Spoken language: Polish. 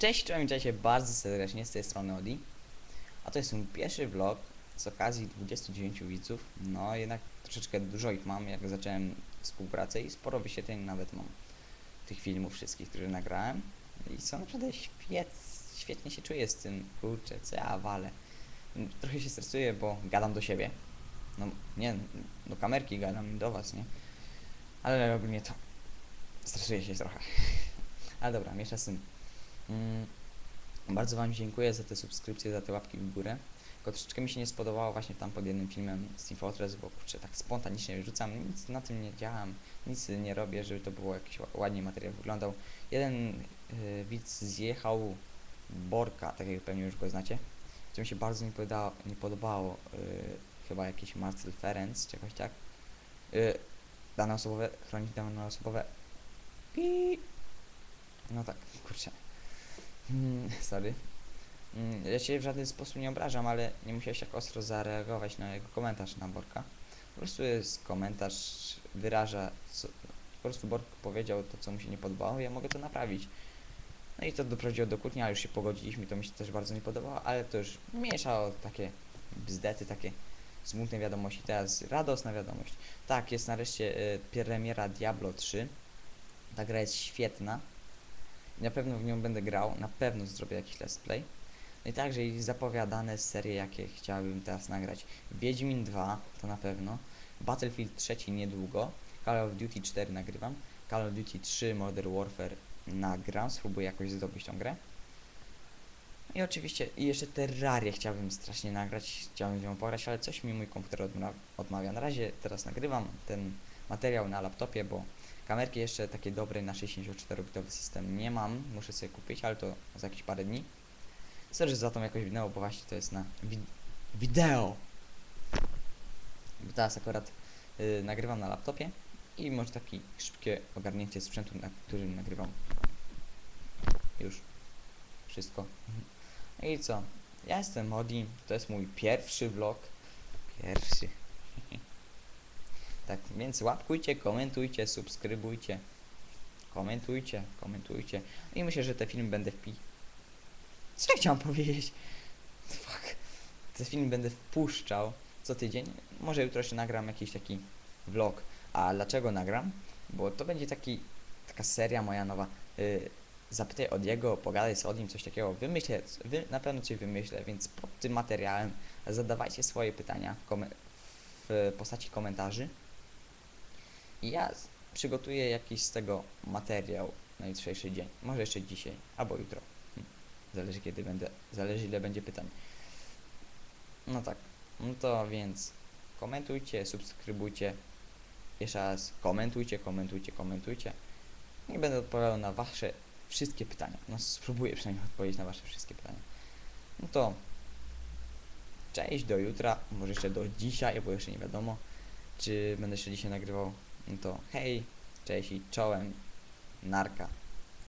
Cześć, czołem, cześć bardzo serdecznie z tej strony Odi. A to jest mój pierwszy vlog z okazji 29 widzów. No jednak troszeczkę dużo ich mam, jak zacząłem współpracę i sporo wyświetleń nawet mam tych filmów wszystkich, które nagrałem. I są naprawdę świet, świetnie się czuję z tym, kurczę, co ja walę. Trochę się stresuję, bo gadam do siebie. No nie, do kamerki gadam do was, nie? Ale ogólnie to stresuję się trochę. Ale dobra, miesza z tym. Mm, bardzo Wam dziękuję za te subskrypcje, za te łapki w górę. Tylko troszeczkę mi się nie spodobało właśnie tam pod jednym filmem z Team Fortress, bo kurczę, tak spontanicznie rzucam, nic na tym nie działam, nic nie robię, żeby to było jakiś ła- ładnie materiał wyglądał. Jeden y, widz zjechał Borka, tak jak pewnie już go znacie, co mi się bardzo nie podobało, nie podobało y, chyba jakiś Marcel Ferenc, czy jakoś tak. Y, dane osobowe, chronić dane osobowe. I... No tak, kurczę. Mm, sorry. Mm, Ja cię w żaden sposób nie obrażam, ale nie musiałeś tak ostro zareagować na jego komentarz na Borka. Po prostu jest komentarz, wyraża, co, po prostu Bork powiedział to, co mu się nie podobało, ja mogę to naprawić. No i to doprowadziło do kłótni, ale już się pogodziliśmy, to mi się też bardzo nie podobało, ale to już mniejsza o takie bzdety, takie smutne wiadomości. Teraz radosna wiadomość. Tak, jest nareszcie y, premiera Diablo 3. Ta gra jest świetna. Na pewno w nią będę grał, na pewno zrobię jakiś let's play. No i także i zapowiadane serie, jakie chciałbym teraz nagrać. Wiedźmin 2 to na pewno. Battlefield 3 niedługo. Call of Duty 4 nagrywam. Call of Duty 3 Modern Warfare nagram. Spróbuję jakoś zdobyć tą grę. I oczywiście i jeszcze Terrarię chciałbym strasznie nagrać, chciałbym nią pograć, ale coś mi mój komputer odmawia. Na razie teraz nagrywam ten materiał na laptopie, bo kamerki jeszcze takie dobrej na 64-bitowy system nie mam, muszę sobie kupić, ale to za jakieś parę dni. Że za tą jakoś wideo, bo właśnie to jest na wi wideo. Bo teraz akurat y, nagrywam na laptopie i może takie szybkie ogarnięcie sprzętu, na którym nagrywam. Już. Wszystko. No i co? Ja jestem Modi, to jest mój pierwszy vlog. Pierwszy. Tak, więc łapkujcie, komentujcie, subskrybujcie. Komentujcie, komentujcie. I myślę, że te filmy będę wpi... Co ja chciałam powiedzieć? Fuck. Te filmy będę wpuszczał co tydzień. Może jutro się nagram jakiś taki vlog. A dlaczego nagram? Bo to będzie taki, taka seria moja nowa. Y, zapytaj od jego, pogadaj z Odim, coś takiego. Wymyślę, wy, na pewno coś wymyślę, więc pod tym materiałem zadawajcie swoje pytania w, w postaci komentarzy. I ja przygotuję jakiś z tego materiał na jutrzejszy dzień. Może jeszcze dzisiaj, albo jutro. Hm. Zależy kiedy będę, zależy ile będzie pytań. No tak, no to więc komentujcie, subskrybujcie. Jeszcze raz komentujcie, komentujcie, komentujcie. I będę odpowiadał na wasze wszystkie pytania. No spróbuję przynajmniej odpowiedzieć na wasze wszystkie pytania. No to cześć, do jutra, może jeszcze do dzisiaj, bo jeszcze nie wiadomo, czy będę jeszcze dzisiaj nagrywał. To hej, cześć i czołem, narka.